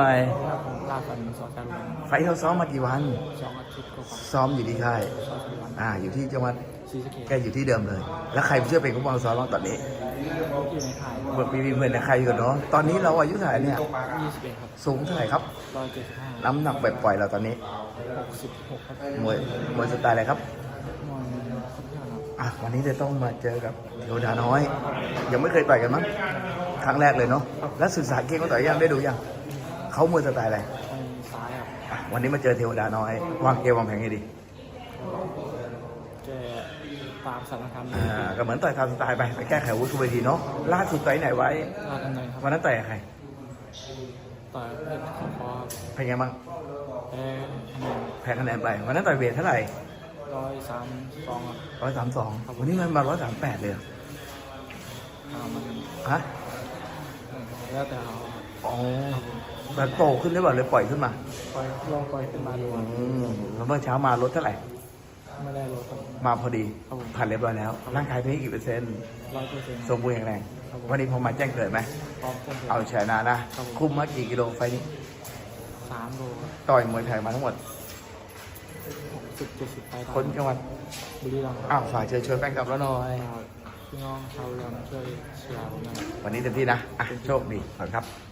ไปผมลาฟันสอนการวันไฟท์เขาซ้อมมากี่วันสองอาทิตย์กว่าซ้อมอยู่ที่ค่ายๆสอนการวันอ่าอยู่ที่จังหวัดซีสะเกตแกอยู่ที่เดิมเลย แล้วใครช่วยเป็นผู้บังซ้อมบ้างตอนนี้อยู่ในค่ายเบิกมีมีเพื่อนในใครอยู่กันเนาะตอนนี้เราอายุเท่าไหร่เนี่ยยี่สิบเอ็ดครับสูงเท่าไหร่ครับร้อยเจ็ดสิบห้าน้ำหนักแบบปล่อยเราตอนนี้หกสิบหกครับมวยมวยสไตล์อะไรครับมอนค่อนข้างครับอะวันนี้จะต้องมาเจอกับเทวดาน้อย ยังไม่เคยต่อยกันมั้งครั้งแรกเลยเนาะแล้วศึกษาเก่งเขาต่อยยังได้ดูยัง เขามวยสไตล์อะไรไปซ้ายครับอะวันนี้มาเจอเทวดาน้อย วางเกมวางแผนให้ดีแกตามสถานการณ์อ่าก็เหมือนต่อยตามสไตล์ไปไปแก้ไขอาวุ้นเวทีเนาะล่าสุดต่อยไหนไว้ ลาดำเนินครับวันนั้นต่อยกับใครต่อยเพชรขอคอครับเป็นไงบ้างแพ้คะแนนแพ้คะแนนไป วันนั้นต่อยเวทเท่าไหร่ร้อยสามสองครับร้อยสามสองวันนี้มันมาร้อยสามแปดเลยเหรออ่ามันฮะ แล้วแต่เขาครับ อ๋อแต่โตขึ้นหรือเปล่าเลยปล่อยขึ้นมาปล่อยลองปล่อยขึ้นมาดูครับอืมแล้วเมื่อเช้ามาลดเท่าไหร่ ไม่ได้ลดครับ มาพอดีครับผม ผ่านเรียบร้อยแล้ว ร่างกายพี่กี่เปอร์เซ็นต์ร้อยเปอร์เซ็นต์สมบูรณ์แข็งแรงครับผมวันนี้พอมาแจ้งเกิดไหม พร้อมต้นเอาชนะนะ ครับผม คุมมากี่กิโลไฟล์นี้ สามโลครับต่อยมวยไทยมาทั้งหมด หกสิบเจ็ดสิบไปทางคนจังหวัด บุรีรัมย์ครับอ้าวฝากเชิญชวนแฟนคลับแล้วหน่อยฝากพี่น้องชาวบุรีรัมย์ช่วยเชียร์ผมหนะครับวันนี้เต็มที่นะ อะ โชคดีขอบคุณครับ